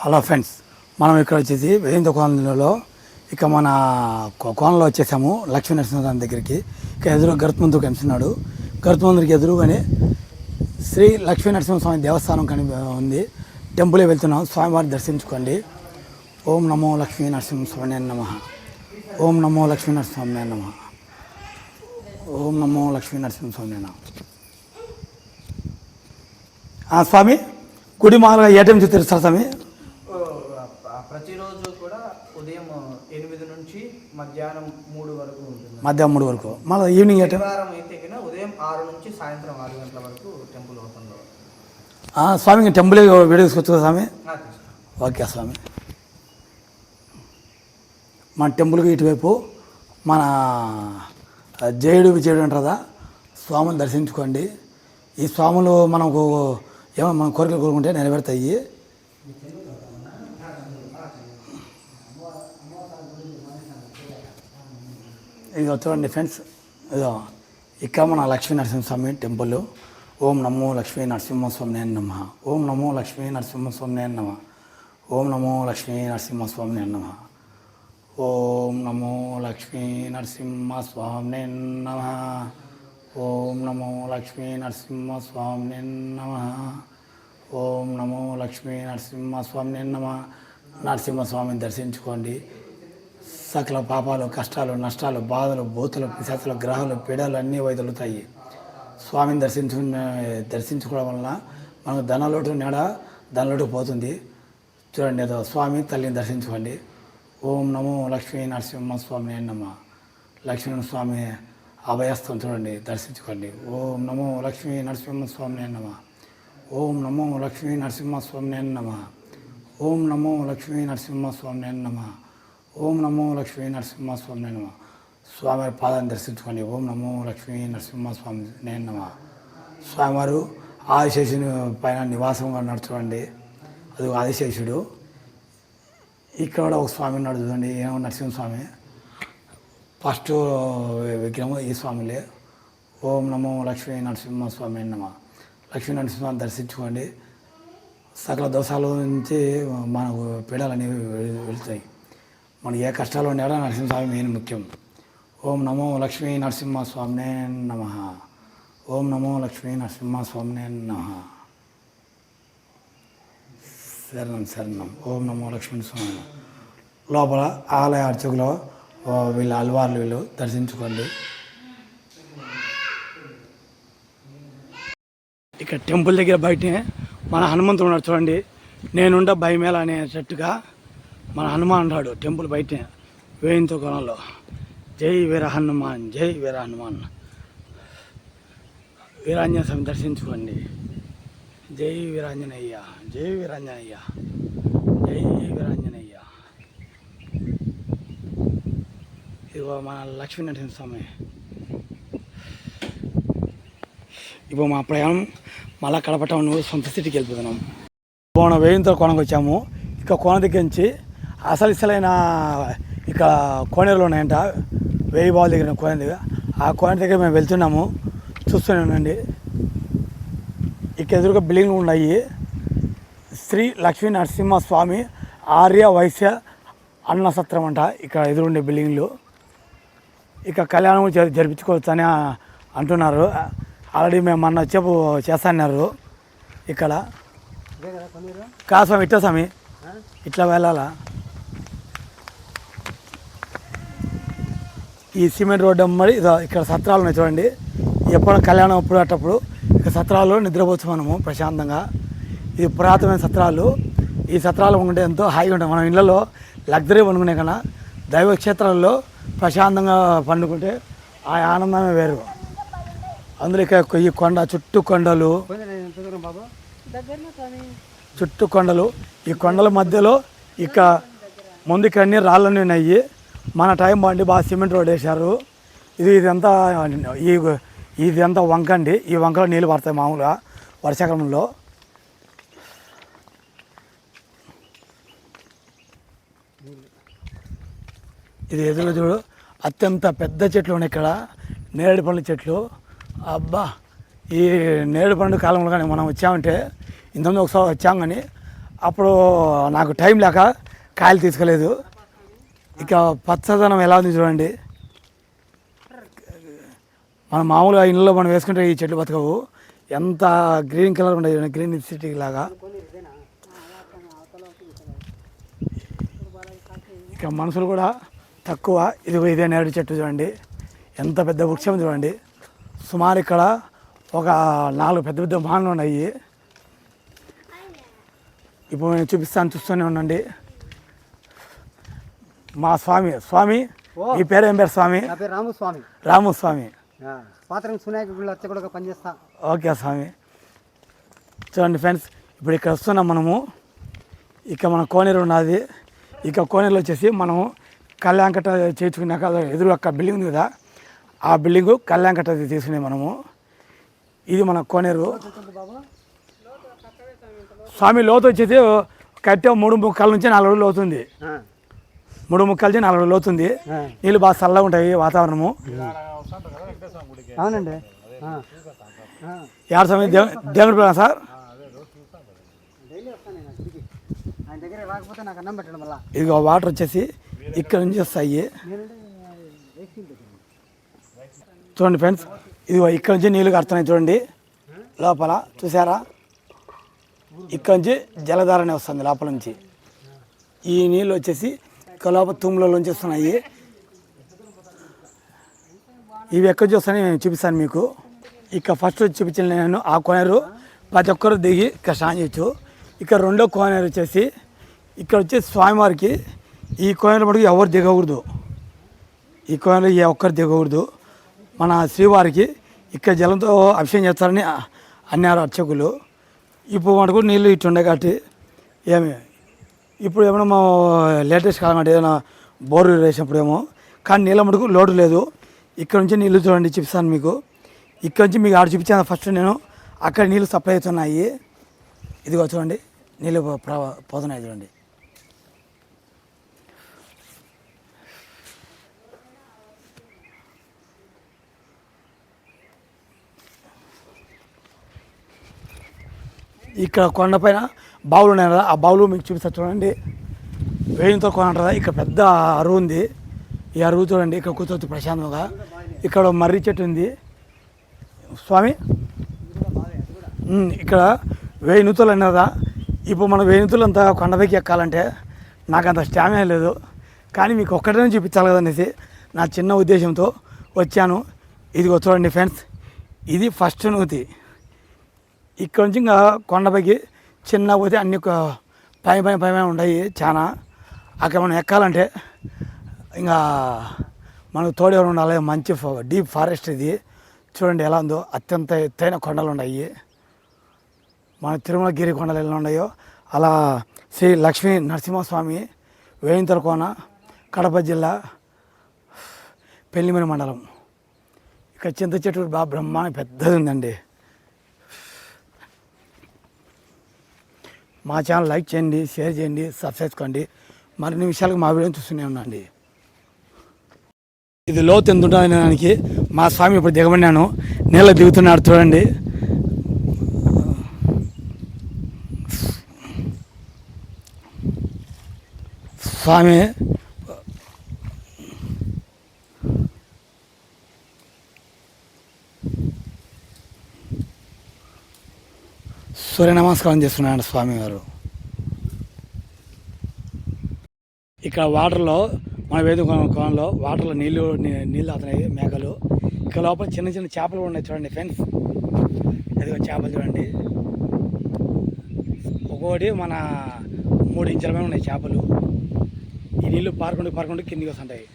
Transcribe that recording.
Hello friends మనం ఇక్కడ వచ్చేసి వేయింత కోనలో ఇక మన కో- కోనలో వచ్చేసాము లక్ష్మీ నరసింహస్వామి దగ్గరికి. ఇక ఎదురు గరుత్మంతుడు కనిపిస్తున్నాడు. గరుత్మంతుడికి ఎదురుగానే శ్రీ లక్ష్మీ నరసింహస్వామి దేవస్థానం కని ఉంది. టెంపులే వెళ్తున్నాం. స్వామివారిని దర్శించుకోండి. ఓం నమో లక్ష్మీ నరసింహస్వామి నమ. ఓం నమో లక్ష్మీ నరసింహస్వామి నమ. ఓం నమో లక్ష్మీ నరసింహస్వామి నమ. ఆ, స్వామి గుడి మాల ఏ టైం నుంచి స్వామి ఓ, ఆ ప్రతిరోజు కూడా ఉదయం ఎనిమిది నుంచి మధ్యాహ్నం మూడు వరకు ఉంటుంది. మధ్యాహ్నం మూడు వరకు. మళ్ళీ ఈవినింగ్ అయితే ఉదయం ఆరు నుంచి సాయంత్రం ఆరు గంటల వరకు టెంపుల్ స్వామి టెంపుల్ వీడియో తీసుకొచ్చు కదా స్వామి ఓకే స్వామి. మన టెంపుల్కి ఇటువైపు మన జయుడు విజయుడు అంటారు కదా స్వాములు దర్శించుకోండి. ఈ స్వాములు మనకు ఏమో మన కోరికలు కోరుకుంటే నెరవేరుతాయి. ఇదిగో చూడండి ఫ్రెండ్స్ ఇదో ఇక్కడ మన లక్ష్మీ నరసింహస్వామి టెంపుల్. ఓం నమో లక్ష్మీ నరసింహస్వామి నమ. ఓం నమో లక్ష్మీ నరసింహస్వామి నమ. ఓం నమో లక్ష్మీ నరసింహస్వామి నమ. ఓం నమో లక్ష్మీ నరసింహస్వామి నమ. ఓం నమో లక్ష్మీ నరసింహస్వామి నమ. ఓం నమో లక్ష్మీ నరసింహస్వామి నమ. నరసింహస్వామిని దర్శించుకోండి. సకల పాపాలు కష్టాలు నష్టాలు బాధలు బూతులు పిశాతలు గ్రహాలు పీడలు అన్నీ వైదొలుతాయి. స్వామిని దర్శించు దర్శించుకోవడం వలన మనకు ధనలోటు నెడ ధనలోటు పోతుంది. చూడండి ఏదో స్వామి తల్లిని దర్శించుకోండి. ఓం నమో లక్ష్మీ నరసింహ స్వామి నమ. లక్ష్మీ స్వామి అభయస్థం చూడండి దర్శించుకోండి. ఓం నమో లక్ష్మీ నరసింహ స్వామి నమ. ఓం నమో లక్ష్మీ నరసింహ స్వామి నమ. ఓం నమో లక్ష్మీ నరసింహ స్వామి నమ. ఓం నమో లక్ష్మీ నరసింహస్వామి నేను స్వామివారి పాదాన్ని దర్శించుకోండి. ఓం నమో లక్ష్మీ నరసింహస్వామి నేను నమ. స్వామివారు ఆదిశేషుని పైన నివాసంగా నడుచుకోండి. అది ఆదిశేషుడు. ఇక్కడ కూడా ఒక స్వామి ఉన్నాడు చూడండి. ఏమో నరసింహస్వామి. ఫస్ట్ విగ్రహం ఈ స్వామిలే. ఓం నమో లక్ష్మీ నరసింహస్వామి నమ. లక్ష్మీ నరసింహస్వామి దర్శించుకోండి. సకల దోషాల నుంచి మనకు పీడలు అనేవి వెళ్తాయి. మన ఏ కష్టాలు ఉండేవాడో నరసింహస్వామి మెయిన్ ముఖ్యం. ఓం నమో లక్ష్మీ నరసింహస్వామినే నమ. ఓం నమో లక్ష్మీ నరసింహస్వామినే నమ. శరణం శరణం. ఓం నమో లక్ష్మీ స్వామి. లోపల ఆలయ అర్చకులు వీళ్ళ అల్వార్లు వీళ్ళు దర్శించుకోండి. ఇక్కడ టెంపుల్ దగ్గర బయటనే మన హనుమంతుడు ఉన్నాడు చూడండి. నేనుండ భయమేల అనేటట్టుగా మన హనుమాన్ అన్నాడు టెంపుల్ బయట వేయింతో కొనలో జై వీర హనుమాన్ జై వీర హనుమాన్. వీరాంజన స్వామి దర్శించుకోండి. జై వీరాంజనేయ జై వీరాంజనయ్య జై వీరాంజనయ్య ఇదిగో మన లక్ష్మీ నరసింహ స్వామి. ఇప్పుడు మా ప్రయాణం మళ్ళా కడప టౌన్ సొంత సిటీకి వెళ్ళిపోతున్నాం. కోన వేయంతో కోనకు వచ్చాము. ఇక కోన దగ్గర నుంచి అసలు ఇసలైన ఇక్కడ కోనేరులో ఉన్నాయంట. వేయి బావుల దగ్గర కోనే దగ్గర. ఆ కోనేరు దగ్గర మేము వెళ్తున్నాము. చూస్తూనే ఉండండి. ఎదురుగా బిల్డింగ్లు ఉన్నాయి. శ్రీ లక్ష్మీ నరసింహ స్వామి ఆర్య వైశ్య అన్న సత్రం అంట ఇక్కడ ఎదురుండే బిల్డింగ్లు. ఇక కళ్యాణం జరి- జరిపించుకోవచ్చు అని అంటున్నారు. ఆల్రెడీ మేము మొన్న వచ్చేపు చేస్తాన్నారు ఇక్కడ. కాదు స్వామి ఇట్లా స్వామి. ఇట్లా వెళ్ళాలా? ఈ సిమెంట్ రోడ్డు అమ్మడి ఇక్కడ సత్రాలు ఉన్నాయి చూడండి. ఎప్పుడు కళ్యాణం అప్పుడు అట్టప్పుడు ఇక్కడ సత్రాలు నిద్రపోవచ్చు మనము ప్రశాంతంగా. ఇది పురాతనమైన సత్రాలు. ఈ సత్రాలు ఉంటే ఎంతో హాయిగా ఉంటాయి. మనం ఇళ్ళలో లగ్జరీ పండుకునే కన్నా దైవక్షేత్రాల్లో ప్రశాంతంగా పండుకుంటే ఆ ఆనందమే వేరు. అందులో ఈ కొండ చుట్టూ కొండలు. చుట్టూ కొండలు. ఈ కొండల మధ్యలో ఇక ముందు ఇక్కడ అన్ని రాళ్ళన్నీ ఉన్నాయి. మన టైం బండి బాగా సిమెంట్ రోడ్ వేశారు. ఇది ఇదంతా ఈ ఇదంతా వంక అండి. ఈ వంకలో నీళ్ళు పడతాయి మామూలుగా వర్షాకాలంలో. ఇది ఎదురు చూడు అత్యంత పెద్ద చెట్లు ఉన్నాయి ఇక్కడ. నేరేడు పండ్ల చెట్లు. అబ్బా! ఈ నేరేడు పండు కాలంలో కానీ మనం వచ్చామంటే ఇంతమంది ఒకసారి వచ్చాం కానీ అప్పుడు నాకు టైం లేక కాయలు తీసుకోలేదు. ఇక పచ్చదనం ఎలా ఉంది చూడండి. మన మామూలుగా ఇళ్ళలో మనం వేసుకుంటే ఈ చెట్లు బతకవు. ఎంత గ్రీన్ కలర్ ఉండేది గ్రీన్ సిటీ లాగా. ఇక మనుషులు కూడా తక్కువ. ఇది ఇదే నేడు చెట్టు చూడండి. ఎంత పెద్ద వృక్షం చూడండి. సుమారు ఇక్కడ ఒక నాలుగు పెద్ద పెద్ద మాన్లు ఉన్నాయి. ఇప్పుడు నేను చూపిస్తాను చూస్తూనే ఉండండి. మా స్వామి స్వామి మీ పేరు ఏం పేరు స్వామి? నా పేరు రామస్వామి రాము స్వామి. పాత్రం సునాయక గుళ్ళు అర్చకుడుగా పనిచేస్తా. ఓకే స్వామి. చూడండి ఫ్రెండ్స్ ఇప్పుడు ఇక్కడ వస్తున్నాం మనము. ఇక మన కోనేరు ఉన్నది ఇక కోనేరులో వచ్చేసి మనము కళ్యాణకట్ట చేర్చుకున్నాక ఎదురు అక్క బిల్డింగ్ ఉంది కదా ఆ బిల్డింగు కళ్యాణకట్ట తీసుకునే మనము. ఇది మన కోనేరు. స్వామి లోతు వచ్చేసి కట్టే మూడు ముక్కల నుంచి నాలుగు రోజులు అవుతుంది మూడు ముక్కల నుంచి నాలుగు రోజులు అవుతుంది నీళ్ళు బాగా చల్లగా ఉంటాయి వాతావరణము. అవునండి. ఆ. ఆ. యాడ స్వామి దేవ- దేవుడి పిల్లలు సార్? ఇదిగో వాటర్ వచ్చేసి ఇక్కడ నుంచి వస్తాయి. చూడండి ఫ్రెండ్స్ ఇదిగో ఇక్కడ నుంచి నీళ్ళు కడుతున్నాయి చూడండి. లోపల చూసారా? ఇక్కడ నుంచి జలధారనే వస్తుంది లోపల నుంచి. ఈ నీళ్ళు వచ్చేసి ఇక్కడ లోపల వస్తున్నాయి. ఇవి ఎక్కడ చూస్తానో నేను చూపిస్తాను మీకు. ఇక ఫస్ట్ చూపించిన నేను ఆ కోనేరు. ప్రతి ఒక్కరు దిగి ఇక్కడ స్నానం చేయొచ్చు. ఇక్కడ రెండో కోనేరు వచ్చేసి ఇక్కడ వచ్చేసి స్వామివారికి ఈ కోనేరు మటుకు ఎవరు దిగకూడదు. ఈ కోనేరు ఏ ఒక్కరు దిగకూడదు. మన శ్రీవారికి ఇక్కడ జలంతో అభిషేకం చేస్తారని అన్నారు అర్చకులు. ఇప్పుడు మటుకు నీళ్ళు ఇట్టుండే కాబట్టి ఏమి ఇప్పుడు ఏమైనా మా లేటెస్ట్ కాలం అంటే ఏదైనా బోర్ వేసినప్పుడు ఏమో కానీ నీళ్ళ మటుకు లోటు లేదు. ఇక్కడ నుంచి నీళ్ళు చూడండి చూపిస్తాను మీకు. ఇక్కడ నుంచి మీకు ఆడ చూపించాను ఫస్ట్ నేను అక్కడ నీళ్ళు సప్లై అవుతున్నాయి. ఇదిగో చూడండి నీళ్ళు పోతున్నాయి చూడండి. ఇక్కడ కొండపైన బావులు ఉన్నాయి కదా ఆ బావులు మీకు చూపిస్తా చూడండి. వేయంతో కొనంటారా ఇక్కడ పెద్ద అరువు ఉంది. ఈ అరువు చూడండి ఇక్కడ కూర్చోవచ్చు ప్రశాంతంగా. ఇక్కడ మర్రి చెట్టు ఉంది. స్వామి? ఇక్కడ వెయ్యి నూతులు అన్నదా ఇప్పుడు మనం వెయ్యి నూతులు అంతా కొండపైకి ఎక్కాలంటే నాకు అంత స్టామినా లేదు. కానీ మీకు ఒక్కటే చూపించాలి కదనేసి నా చిన్న ఉద్దేశంతో వచ్చాను. ఇదిగో చూడండి ఫ్రెండ్స్ ఇది ఫస్ట్ నూతి. ఇక్కడ నుంచి ఇంకా కొండపైకి చిన్న పోతే అన్ని ఒక పై పై పై పైన ఉన్నాయి చాలా అక్కడ మనం ఎక్కాలంటే ఇంకా మనకు తోడేవారు ఉండాలి మంచి డీప్ ఫారెస్ట్ ఇది. చూడండి ఎలా ఉందో అత్యంత ఎత్తైన కొండలు ఉన్నాయి. మన తిరుమలగిరి కొండలు ఎలా ఉన్నాయో అలా శ్రీ లక్ష్మీ నరసింహస్వామి వేయింతల కోన కడప జిల్లా పెళ్ళిమని మండలం. ఇక్కడ చింత చెట్టు బాగా బ్రహ్మాండ పెద్దది ఉందండి. మా ఛానల్ లైక్ చేయండి షేర్ చేయండి సబ్స్క్రైబ్ చేసుకోండి. మరిన్ని విషయాలకు మా వీడియో చూస్తూనే ఉండండి. ఇది లోతు ఎంత దానికి మా స్వామి ఇప్పుడు దిగబడినాను. నీళ్ళ దిగుతున్నాడు చూడండి. స్వామి సూర్య నమస్కారం చేస్తున్నాడు స్వామి గారు. ఇక్కడ వాటర్లో మన వేద కోణంలో వాటర్లో నీళ్ళు నీళ్ళు అవుతున్నాయి మేకలు. ఇక్కడ లోపల చిన్న చిన్న చేపలు ఉన్నాయి చూడండి ఫ్రెండ్స్ ఇదిగో చేపలు చూడండి. ఒక్కోటి మన మూడు ఇంచుల మీద ఉన్నాయి చేపలు. ఈ నీళ్ళు పారుకుంటూ పారుకుంటూ కిందికి వస్తుంటాయి.